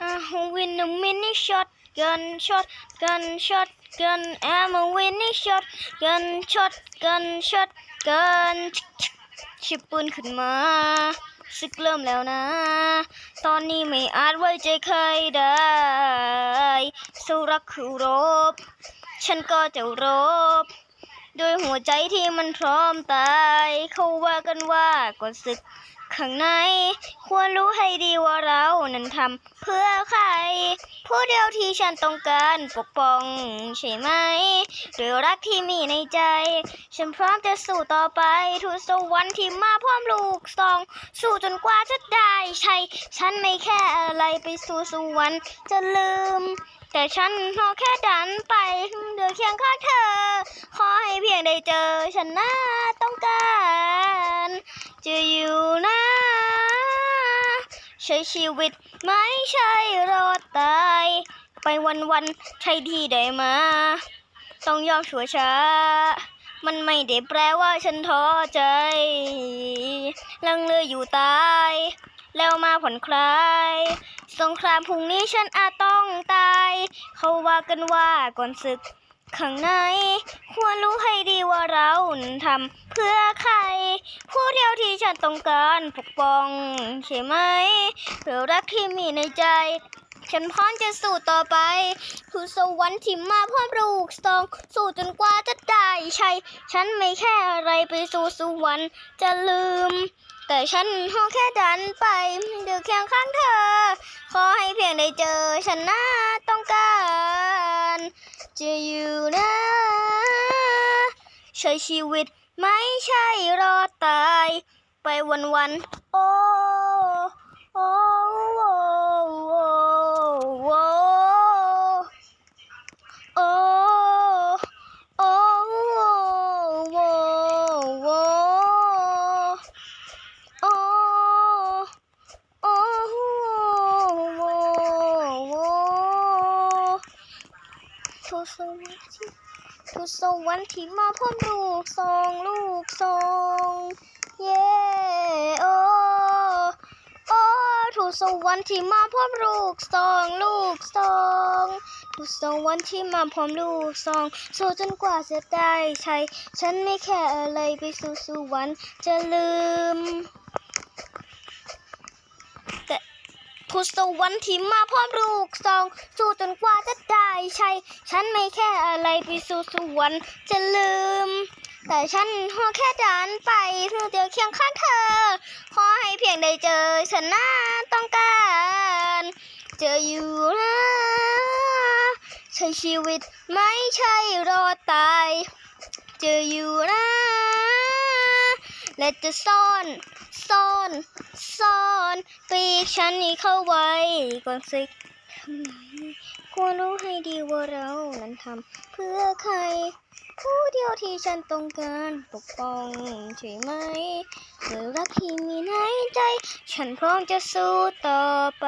I win a mini shotgun, shotgun, shotgun. I'm a winning shotgun, shotgun, shotgun. ชิบปืนขึ้นมาซึกเริ่มแล้วนะ ตอนนี้ไม่อาจไว้ใจใครได้สู้รักคือรบ ฉันก็จะรบด้วยหัวใจที่มันพร้อมตาย เขาว่ากันว่าก่อนศึก ข้างใน ควรรู้ให้ดีว่าเรานั้นทำเพื่อใคร ผู้เดียวที่ฉันต้องการปกป้องใช่ไหมด้วยรักที่มีในใจ ฉันพร้อมจะสู้ต่อไปทุกสวรรค์ที่มาพร้อมลูกซอง สู้จนกว่าจะได้ใช่ฉันไม่แค่อะไรไปสู่สวรรค์จะลืม แต่ฉันพอแค่ดันไปเดือเคียงข้างเธอ ขอให้เพียงได้เจอ ฉันน่าต้องการ จะอยู่นะใช้ชีวิตไม่ใช่รอดตาย ไปวันวันๆใช่ที่ได้มา ต้องยอมชั่วช้า มันไม่ได้แปลว่าฉันท้อใจ ลังเลออยู่ตาย แล้วมาผ่อนคลายสงครามพรุ่งนี้ฉันอาจต้องตาย เขาว่ากันว่าก่อนศึก ข้างในควรรู้ให้ดีว่าเราทำเพื่อใคร ผู้เดียวที่ฉันต้องการปกป้อง ใช่ไหมเพื่อรักที่มีในใจ ฉันพร้อมจะสู้ต่อไป คือสวรรค์ที่มาพร้อมลูกซอง สู้จนกว่าจะได้ใช่ฉันไม่แค่อะไรไปสู่สวรรค์จะลืม แต่ฉันขอแค่ดันไปเดือเคียงข้างเธอ ขอให้เพียงได้เจอฉันน่าต้า จะอยู่นะ ใช้ชีวิตไม่ใช่รอตาย ไปวันวันๆโอ้โอ้ สวรรค์ที่ทุสวรรค์ที่มาพร้อมลูกซองลูกซองเย้โอ้โอ้ทุกสวรรค์ที่มาพร้อมลูกซองลูกซองทุกสวรรค์ที่มาพร้อมลูกซองสู้จนกว่าจะได้ใช่ฉันไม่แค่อะไรไปสู่สวรรค์จะลืม ทุสวรรค์ที่มาพร้อมลูกซอง สู้จนกว่าจะได้ใช่ฉันไม่แค่อะไรไปสู่สวรรค์จะลืม แต่ฉันขอแค่ดันไปเพื่อเดียวเคียงข้างเธอ ขอให้เพียงได้เจอฉันน่าต้องการ เจออยู่นะใช้ชีวิตไม่ใช่รอตาย เจออยู่นะ และจะซ่อน ซ่อน ซ่อนปีกฉันนี้เข้าไว้ก่อนสิทำไมควรรู้ให้ดีว่าเรานั้นทำเพื่อใคร ผู้เดียวที่ฉันต้องการปกป้องใช่ไหมเมื่อรักที่มีในใจ ฉันพร้อมจะสู้ต่อไป